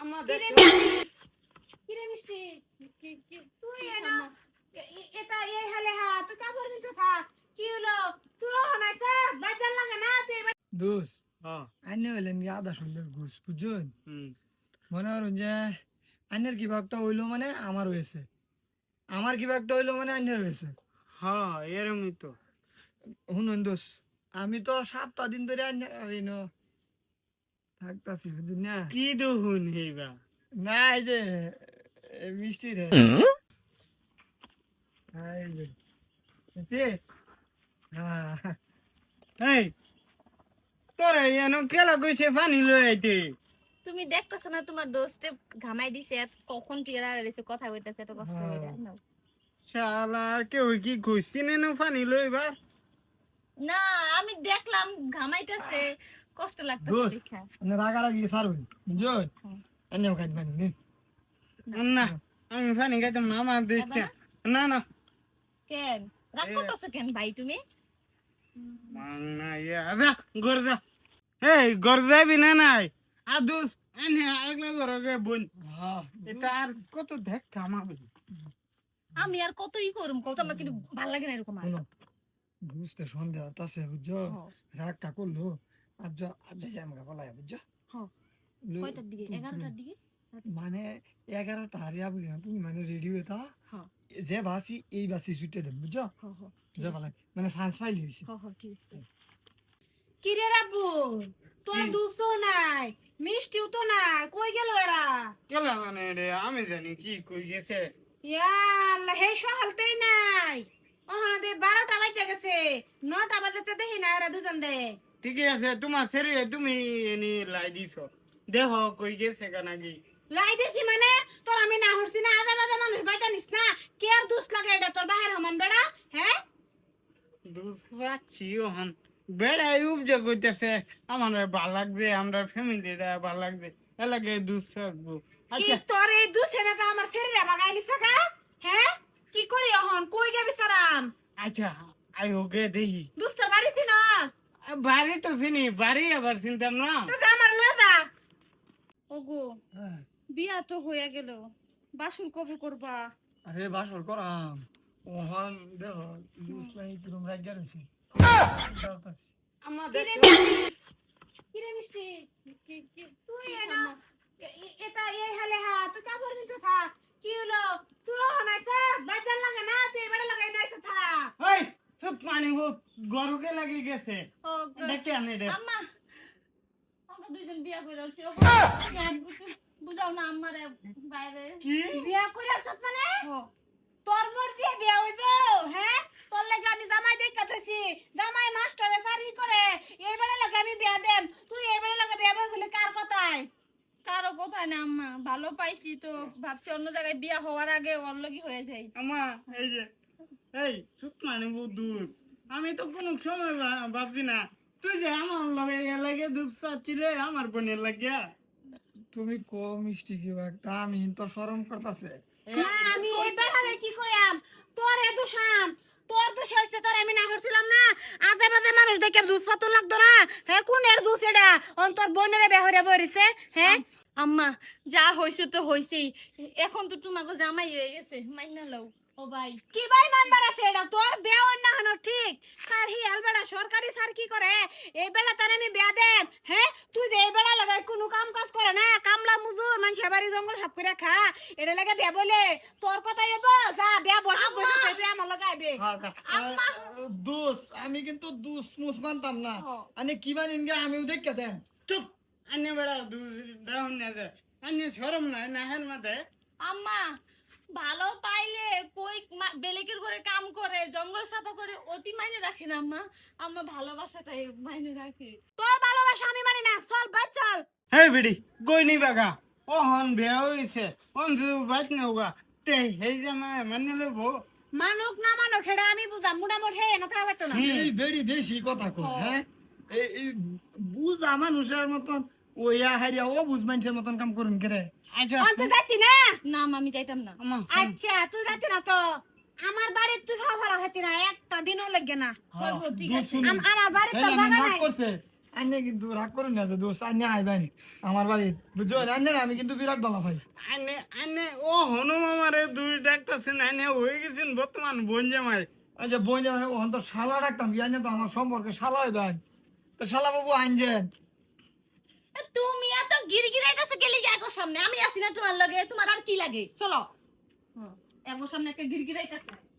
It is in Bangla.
আমার কিরে দেখতে- মিষ্টি কি কি তুই কি এটা সমস্যা? এ- এটা এই হালে হা তুই কাপড় কিনছো থা কি হলো তুই হনাইছা বাজার লাগে না তুই এবার হ্যাঁ আইনে হইলেন আধা সুন্দর ঘুষ বুঝছেন মনে করুন যে আইনের কি ভাগটা হইল মানে আমার হয়েছে আমার কি ভাগটা হইল মানে আইনের হয়েছে হ্যাঁ এরমই তো শুনুন দোষ আমি তো সাতটা দিন ধরে আইন থাকতাছি না? কি দেখুন হেবা না এই যে এ, মিষ্টি রে। এই যে এতে? হ্যাঁ এই তোরা এন কেলা কইছে পানি লই আইতে? তুমি দেখতেছো না তোমার দোস্তে ঘামাই দিছে কখন টিয়ারা দিছে কথা কইতাছে এত কষ্ট হয়ে। যায় না। শালা আর কেউ কি কইছি না পানি লইবা? না আমি দেখলাম ঘামাইতেছে। কষ্ট লাগতেছে। দেখা। আপনি রাগারাগি সারবেন বুঝছেন পানি না। আমি পানি খাইতাম না আমার দেখতে না না। কেন? রাগ করতেছো কেন ভাই তুমি? ইয়া যা ঘর যা এই ঘর না নাই? আদুস আনে আগলা ঘর গে বোন এটা আর কত দেখতাম আমি আমি আর কতই করুম কত আমার কিন্তু ভালো লাগে না এরকম আর। বুঝতে সন্দেহ আছে বুঝছ। রাগটা করল। আর যা আর বলাই বুঝছ? হ্যাঁ। কয়টার দিকে? তুমি- এগারোটার তুমি- দিকে? মানে এগারোটা হারিয়া বুঝি তুমি মানে রেডি হয়ে তা হ্যাঁ। যে বাসি এই বাসি ছুটে দেন বুঝছ? হ হ ঠিক যে আছে। বলে মানে সান্স পাইলি হয়েছে। হ হ ঠিক আছে। কি রে রাব্বু? তোর কি? নাই মিষ্টিও তো নাই কই গেল এরা? কেলা মানে রে আমি জানি কি কই গেছে। ইয়াল্লা হে সকালতেই নাই। ওখানে দে বারোটা বাজতে গেছে নটা বাজতে দেখি না এরা দুজন দে। ঠিকই আছে তোমার শরীরে তুমি এনি লাই দিছ। দেহ কই গেছে কানাকি লাই দিছি মানে তোর আমি না হরছি না আজে বাজে মানুষ বাইতে নিস না কে আর দুস লাগে এটা তোর বাহির হমান বেড়া হ্যাঁ দুস দুসরাচ্ছি ওহন বেড়াই উপজে কইতেছে আমার ভালো লাগবে আমরা ফ্যামিলিটা ভালো লাগবে এলাকে দুস থাকব। কি আচ্ছা। তোর এই দুস হেনে তো আমার শরীরে বাগাইলি সাকা হ্যাঁ কি করি অহন? কই গে বিছারাম আচ্ছা আই ওকে দেখি দুস তোর বাড়ি চিনস বাড়ি তো চিনি বাড়ি আবার চিনতাম না। আমার যা ওগো হ্যাঁ। বিয়া তো হয়ে গেল। বাসুর কবে করবা? আরে বাসর করাম। ওহন দেখো লুস নাই কিরম রাজ্ঞা রয়েছে আমার কিরে মিষ্টি মিষ্টি? কি কি? তুই কি এটা এই হালে হা তুই কাপড় কিনছো থা কি হলো? তুই হনাইছা বাজার লাগে না তুই এবারে লাগাই নাইছো থা ওই চুপ পানি গরুকে লাগি গেছে। দেখে আনি রে আম্মা আমরা দুইজন বিয়া করে বুঝাও না আমারে বাইরে। কি? বিয়া করে মানে? তোর মর্জি বিয়া হইব। হ্যাঁ? তোর লাগে আমি জামাই দেখা থইছি। জামাই মাস্টারে চাকরি করে। এইবারে লাগে আমি বিয়া দেম। তুই এইবারে লাগে বিয়া বলে কার কথায়? কারও কোথায় না আম্মা। ভালো পাইছি তো। ভাবছি অন্য জায়গায় বিয়া হওয়ার আগে ওর লগি হয়ে যাই। আমা এই যে এই দুস। আমি তো কোনো সময় ভাবছি না। তুই যে আমার লগে লাগে দুধ চাচ্ছিলে আমার বোনের লাগিয়া। তুমি কো মিষ্টি কি একটা আমি তো শরম করতেছে। না আমি কি তোর এ দুষাম তোর দোষ হয়েছে তোর আমি না করছিলাম না। আজে বাজে মানুষ দেখে দুষ পাতন লাগতো না। হ্যাঁ কোন এর দুষ এটা? অন তোর বোনের বেহরে বরিছে হ্যাঁ আম্মা যা হইছে তো হইছেই। এখন তো তোমাকে জামাই হয়ে গেছে মাইনা লও। ও ভাই। কি ভাই মানবার আছে এটা তোর বিয়া অন্য হনো ঠিক? স্যার হি বেড়া সরকারি স্যার কি করে? এই বেড়া তার আমি বিয়া দেব হ্যাঁ? তুই যে এই বেড়া লাগাই কোনো কাম কাজ করে না? কামলা মুজুর মানুষের বাড়ি জঙ্গল সব করে খা। এটা লাগে বিয়া বলে তোর কথাই হব যা বিয়া বসে বসে তুই আমার লাগাইবে দোষ আমি কিন্তু দুস মুস মানতাম না। আমি কি মানিন গে আমিও দেখতে দেন চুপ! আনে বেড়া দুধ ডাউন না দে আনে সরম না না হের মাঝে। আম্মা! ভালো পাইলে কই বেলেকের ঘরে কাম করে জঙ্গল সাফা করে অতি মাইনে রাখে না আম্মা। আম্মা ভালোবাসাটাই মাইনে রাখে। তোর ভালোবাসা আমি মানি না চল বাই চল। হেই বিড়ি কই নি বাগা ও হন বিয়া হইছে অন দু বাইক নৌগা তে হেই জামা মানে লবো মানুক না মানুক হেডা আমি বুঝাম। মোটামুটি হে না থাকা পারতো না। এই বেড়ি বেশি কথা কয় হ্যাঁ? এই এই বুঝা মানুষের মতন ওইয়া হারিয়া ও বুঝ মানুষের মতন কাম করুন কেরে আচ্ছা। তুই যাচ্ছি না? না আমি যাইতাম না। আচ্ছা তুই যাচ্ছি না তো? আমার তুই না একটা দিনও লাগে না। তো নাই। কিন্তু রাগ করুন না যে দোস্ত আইবেন আমার বাড়ি বুঝছ? আইনে আমি কিন্তু বিরাট ভালো ভাই। ও হনুম আমারে দুই ডাকতেছেন হয়ে গেছেন বর্তমান বোন জামাই। ওই যে বোন যাবে ওখান তো শালা ডাকতাম কি? আইনে তো আমার সম্পর্কে শালা হইবেন তো শালা বাবু আইনছেন এ, তুমি এত গেলি একো সামনে? আমি আসি না তোমার লগে, তোমার আর কি লাগে? চলো। এক সামনে একটা গিরগিরাইতেছে